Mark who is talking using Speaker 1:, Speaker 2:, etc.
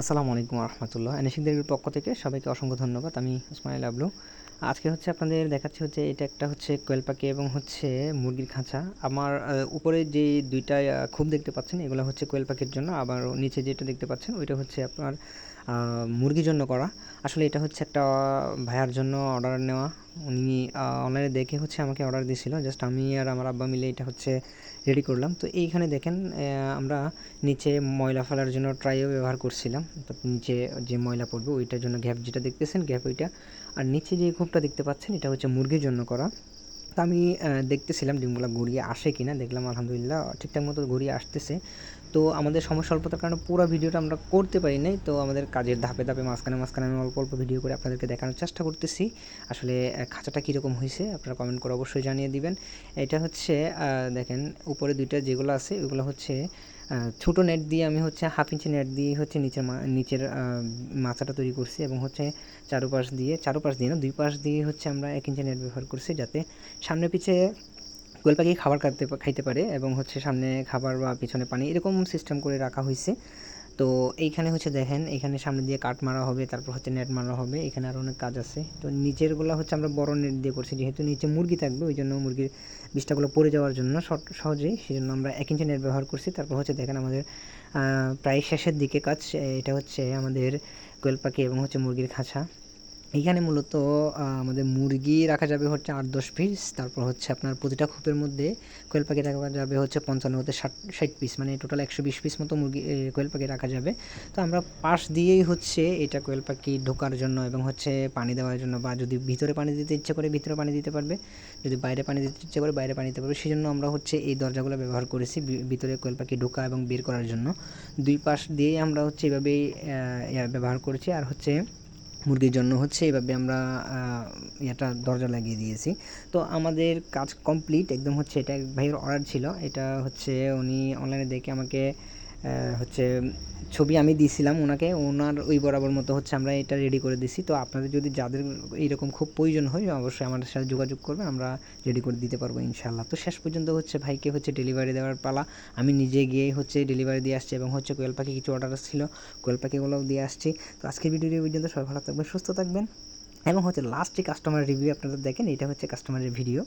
Speaker 1: আসসালামু আলাইকুম রহমতুল্লাহ এনএসিকদের পক্ষ থেকে সবাইকে অসংখ্য ধন্যবাদ। আমি উসমাইল আবলু। আজকে হচ্ছে আপনাদের দেখাচ্ছি হচ্ছে এটা একটা হচ্ছে কোয়েল পাখি এবং হচ্ছে মুরগির খাঁচা। আমার উপরে যে দুইটা খুব দেখতে পাচ্ছেন এগুলো হচ্ছে কোয়েল পাখির জন্য। আবার নিচে যেটা দেখতে পাচ্ছেন ওইটা হচ্ছে আপনার মুরগির জন্য করা। আসলে এটা হচ্ছে একটা ভাইয়ার জন্য অর্ডার নেওয়া। উনি অনলাইনে দেখে হচ্ছে আমাকে অর্ডার দিয়েছিল জাস্ট আমি আর আমার আব্বা মিলে এটা হচ্ছে রেডি করলাম। তো এইখানে দেখেন আমরা নিচে ময়লা ফেলার জন্য ট্রাইও ব্যবহার করছিলাম। তো নিচে যে ময়লা পড়বে, ওইটার জন্য গ্যাপ যেটা দেখতেছেন গ্যাপ ওইটা। আর নিচে যে খোপটা দেখতে পাচ্ছেন, এটা হচ্ছে মুরগির জন্য করা। তো আমি দেখতেছিলাম ডিমগুলো গড়িয়ে আসে কিনা। দেখলাম আলহামদুলিল্লাহ ঠিকঠাক মতো গড়িয়ে আসতেছে। তো আমাদের সময় স্বল্পতার কারণে পুরো ভিডিওটা আমরা করতে পারি নাই। তো আমাদের কাজের ধাপে ধাপে মাঝখানে মাঝখানে আমি অল্প অল্প ভিডিও করে আপনাদেরকে দেখানোর চেষ্টা করতেছি। আসলে খাঁচাটা কীরকম হয়েছে আপনারা কমেন্ট করে অবশ্যই জানিয়ে দিবেন। এটা হচ্ছে দেখেন, উপরে দুইটা যেগুলো আছে ওগুলো হচ্ছে ছোটো নেট দিয়ে আমি হচ্ছে হাফ ইঞ্চি নেট দিয়ে হচ্ছে নিচের নিচের মাচাটা তৈরি করছি এবং হচ্ছে চারুপাশ দিয়ে চারুপাশ দিয়ে না, দুই পাশ দিয়ে হচ্ছে আমরা এক ইঞ্চি নেট ব্যবহার করছি যাতে সামনে পিছে কোয়েল পাখি খাবার খাইতে খাইতে পারে এবং হচ্ছে সামনে খাবার বা পিছনে পানি এরকম সিস্টেম করে রাখা হয়েছে তো এইখানে হচ্ছে দেখেন এখানে সামনে দিয়ে কাট মারা হবে, তারপর হচ্ছে নেট মারা হবে, এখানে আরও অনেক কাজ আছে। তো নিচেরগুলো হচ্ছে আমরা বড় নেট দিয়ে করছি, যেহেতু নিচে মুরগি থাকবে ওই জন্য মুরগির বিষ্ঠাগুলো পড়ে যাওয়ার জন্য সহজেই সেই জন্য আমরা এক ইঞ্চি নেট ব্যবহার করছি। তারপর হচ্ছে দেখেন আমাদের প্রায় শেষের দিকে কাজ এটা হচ্ছে আমাদের কোয়েল পাখি এবং হচ্ছে মুরগির খাঁচা। এইখানে মূলত আমাদের মুরগি রাখা যাবে হচ্ছে আট দশ পিস তারপর হচ্ছে আপনার প্রতিটা খোপের মধ্যে কোয়েল পাখি রাখা যাবে হচ্ছে পঞ্চান্ন হতে ষাট ষাট পিস মানে টোটাল একশো বিশ পিস মতো মুরগি কোয়েল পাখি রাখা যাবে। তো আমরা পাশ দিয়েই হচ্ছে এটা কোয়েল পাখি ঢোকার জন্য এবং হচ্ছে পানি দেওয়ার জন্য বা যদি ভিতরে পানি দিতে ইচ্ছে করে, ভিতরে পানি দিতে পারবে। যদি বাইরে পানি দিতে ইচ্ছে করে, বাইরে পানি দিতে পারবে। সেই জন্য আমরা হচ্ছে এই দরজাগুলো ব্যবহার করেছি ভিতরে কোয়েল পাখি ঢোকা এবং বের করার জন্য। দুই পাশ দিয়েই আমরা হচ্ছে এভাবেই ব্যবহার করেছি। আর হচ্ছে মুরগির জন্য হচ্ছে এইভাবে আমরা এটা দরজা লাগিয়ে দিয়েছি। তো আমাদের কাজ কমপ্লিট, একদম হচ্ছে এটা এক ভাইয়ের অর্ডার ছিল, এটা হচ্ছে উনি অনলাইনে দেখে আমাকে হচ্ছে ছবি আমি দিয়েছিলাম ওনাকে, ওনার ওই বরাবর মতো হচ্ছে আমরা এটা রেডি করে দিছি। তো আপনাদের যদি যাদের এইরকম খুব প্রয়োজন হয়, অবশ্যই আমাদের সাথে যোগাযোগ করবে আমরা রেডি করে দিতে পারব ইনশাল্লাহ তো শেষ পর্যন্ত হচ্ছে ভাইকে হচ্ছে ডেলিভারি দেওয়ার পালা। আমি নিজে গিয়ে হচ্ছে ডেলিভারি দিয়ে আসছি এবং হচ্ছে কোয়েল পাখি কিছু অর্ডার ছিল, কোয়েল পাখিগুলোও দিয়ে আসছি। তো আজকের ভিডিওটি পর্যন্ত, সবাই ভালো থাকবেন, সুস্থ থাকবেন। এবং হচ্ছে লাস্টে কাস্টমার রিভিউ আপনারা দেখেন, এটা হচ্ছে কাস্টমারের ভিডিও